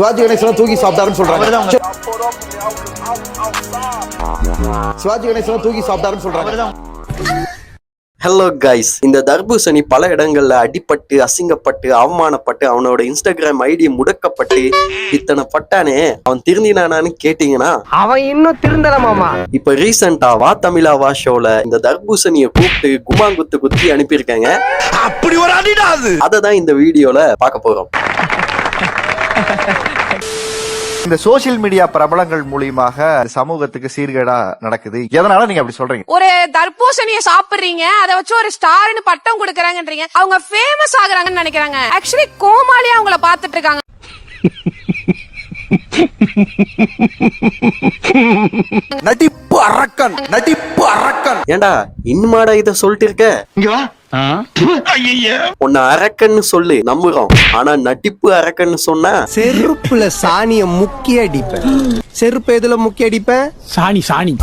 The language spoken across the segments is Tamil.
சிவாஜி கணேசன் தூக்கி சாப்பிட்டாருன்னு சொல்றாங்க. சிவாஜி கணேசன் தூக்கி சாப்பிட்டாருன்னு சொல்றாங்க. ஹலோ கைஸ் இந்த தர்பூசணி பல இடங்கள்ல அடிபட்டு அசிங்கப்பட்டு அவமானப்பட்டு அவனோட இன்ஸ்டாகிராம் ஐடி முடக்கப்பட்டு இத்தனை பட்டானே அவன் திருந்தினானான்னு கேட்டீங்கன்னா அவன் இன்னும் திருந்தல மாமா. இப்ப ரீசெண்டா வா தமிழா வா ஷோல இந்த தர்பூசணிய கூப்பிட்டு குமாங்குத்து குத்தி அனுப்பியிருக்காங்க. அப்படி ஒரு அடிடா அது. அதை தான் இந்த வீடியோல பார்க்க போறோம். இந்த சோசியல் மீடியா பிரபலங்கள் மூலியமாக சமூகத்துக்கு சீர்கேடா நடக்குது. எதனால நீங்க அப்படி சொல்றீங்க? ஒரு தர்பூசணிய சாப்பிடுறீங்க அதை வச்சு ஒரு ஸ்டார்னு பட்டம் கொடுக்கறாங்கன்றீங்க அவங்க ஃபேமஸ் ஆகுறாங்கன்னு நினைக்கிறாங்க. ஆக்சுவலி கோமாளியா அவங்கள பாத்துட்டு இருக்காங்க. நடிப்பு அரக்கன் நடிப்பு அரக்கன். ஏண்டா இன்னுமாடா இத சொல்லிட்டு இருக்க? உன்னை அரக்கன்னு சொல்லு நம்புறோம். ஆனா நட்டிப்பு அரக்கன்னு சொன்னா செருப்புல சாணிய முக்கி அடிப்பேன். செருப்பு எதுல முக்கி அடிப்பேன்? சாணி சாணி.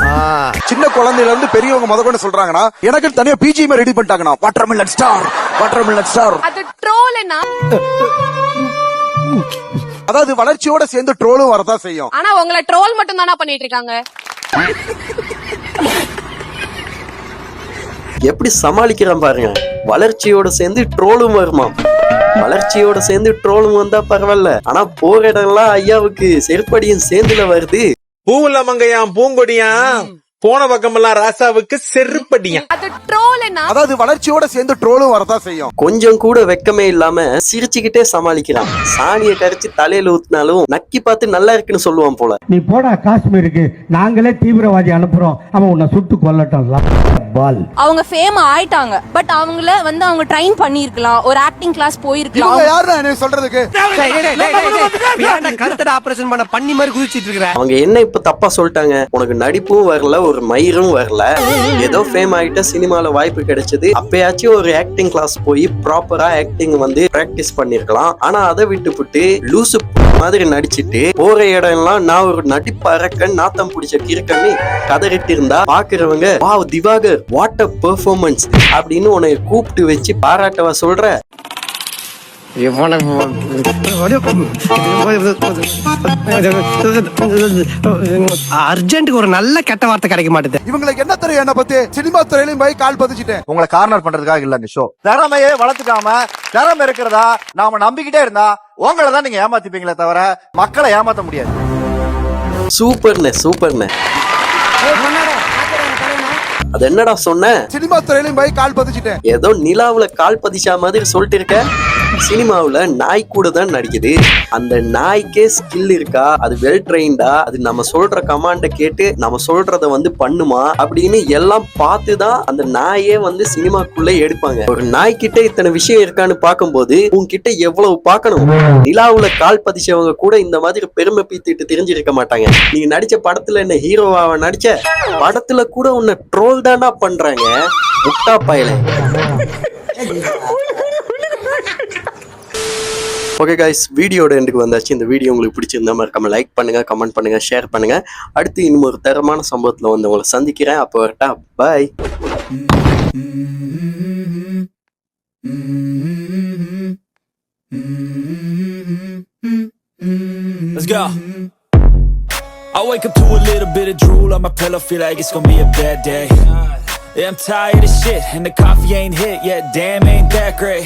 சின்ன குழந்தையில இருந்து பெரியவங்க முத கொண்டு சொல்றாங்கன்னா எனக்கு தனியா BGM ready பண்ணிட்டாங்கண்ணா water millet star water millet star அது ட்ரோல்னா அதாவது வளர்ச்சியோட சேர்ந்து ட்ரோலும் வரதான் செய்யும். ஆனா உங்களை ட்ரோல் மட்டும் தானா பண்ணிட்டு இருக்காங்க? எப்படி சமாளிக்கிறான் பாருங்க. வளர்ச்சியோட சேர்ந்து ட்ரோலும் வருமா? வளர்ச்சியோட சேர்ந்து ட்ரோலும் வந்தா பரவாயில்ல. ஆனா போற இடம்லாம் ஐயாவுக்கு செருப்படியும் சேர்ந்துல வருது. பூவுல மங்கையாம் பூங்கொடியாம் போன பக்கமெல்லாம் ராசாவுக்கு செருப்படியாம். அது ட்ரோல்னா அதாவது வளர்ச்சியோட சேர்ந்து ட்ரோலும் வரதான் செய்யும். கொஞ்சம் கூட வெக்கமே இல்லாம சிரிச்சுக்கிட்டே சமாளிக்கிறான். சாணியை கரைச்சு தலையில ஊத்தினாலும் நக்கி பார்த்து நல்லா இருக்குன்னு சொல்லுவான் போல. நீ போடா காஷ்மீருக்கு. நாங்களே தீவிரவாதி அனுப்புறோம். அவன் உன்னை சுட்டு கொல்லட்டும் பால். அவங்க ஃபேம் ஆயிட்டாங்க. பட் அவங்கள வந்து அவங்க ட்ரைன் பண்ணிருக்கலாம் ஒரு ஆக்டிங் கிளாஸ் போயிருக்கலாம். இவங்க யாருன்னு எனக்கு சொல்றதுக்கு? கருத்தட ஆபரேஷன் பண்ண பண்ணி மாதிரி குதிச்சிட்டு இருக்கிற? அவங்க என்ன இப்ப தப்பா சொல்லிட்டாங்க? உனக்கு நடிப்பும் வரல ஒரு மயிரும் வரல. ஏதோ ஃபேம் ஆயிட்ட சினிமால வாய்ப்பு கிடைச்சது. அப்பயாச்சும் ஒரு ஆக்டிங் கிளாஸ் போய் ப்ராப்பரா ஆக்டிங் வந்து பிராக்டிஸ் பண்ணிருக்கலாம் ஆனா அதை விட்டுப்புட்டு லூசு மாதிரி நடிச்சிட்டு போற இடம் எல்லாம் நான் ஒரு நடிப்பு நாத்தம் பிடிச்ச கிறுக்கன்னு கதறிட்டு இருந்தா பாக்குறவங்க வா திவாகர் வாட் அ பெர்ஃபார்மன்ஸ் அப்படின்னு உன்னை கூப்பிட்டு வச்சு பாராட்டவா சொல்ற? அர்ஜென்ட்டுக்கு ஒரு நல்ல கெட்ட வார்த்தை கிடைக்க மாட்டேது. இவங்களுக்கு என்ன தெரியும் என்ன பத்தி? சினிமா துறையிலும் போய் கால் பதிச்சுட்டேன். உங்களை கார்னர் பண்றதுக்காக இல்ல இந்த ஷோ திறமையே வளர்த்துக்காம திறமை இருக்கிறதா நாம நம்பிக்கிட்டே இருந்தா உங்களை தான் நீங்க ஏமாத்திப்பீங்களே தவிர மக்களை ஏமாத்த முடியாது. சூப்பர்ண்ணே சூப்பர்ண்ணே. அது என்னடா சொன்ன? சினிமா துறையிலும் போய் கால் பதிச்சுட்டேன். ஏதோ நிலாவுல கால் பதிச்சா மாதிரி சொல்லிட்டு இருக்க. சினிமாவில் நாய் கூட தான் நடிக்குது. அந்த நாய்க்கே ஸ்கில் இருக்கா? அது வெல் ட்ரெயின்டா அது நம்ம சொல்ற கமாண்டை கேட்டு நம்ம சொல்றத வந்து பண்ணுமா? அப்படின்னு எல்லாம் பார்த்து தான் அந்த நாயே வந்து சினிமாக்குள்ளே எடுப்பாங்க. ஒரு நாய்க்கிட்ட இத்தனை விஷயம் இருக்கான்னு பார்க்கும்போது உன்கிட்ட எவ்வளவு பார்க்கணும்? நிலாவுல கால் பதிச்சவங்க கூட இந்த மாதிரி பெருமை பீத்திட்டு தெரிஞ்சிருக்க மாட்டாங்க. நீ நடிச்ச படத்துல என்ன ஹீரோவாவை நடிச்ச? படத்துல கூட உன்னை ட்ரோல் தானா பண்றாங்க. முட்டா பயலை. ஓகே காய்ஸ் வீடியோட எண்டுக்கு வந்தாச்சு இந்த வீடியோ உங்களுக்கு பிடிச்சிருந்தா மறக்காம லைக் பண்ணுங்க கமெண்ட் பண்ணுங்க ஷேர் பண்ணுங்க அடுத்து இன்னும் ஒரு தரமான சம்பவத்துல வந்து உங்களை சந்திக்கிறேன் அப்போ வரட்டா பாய் Let's go. I wake up to a little bit of drool on my pillow, feel like it's gonna be a bad day. Yeah, I'm tired of shit, and the coffee ain't hit yet. Damn, ain't that great.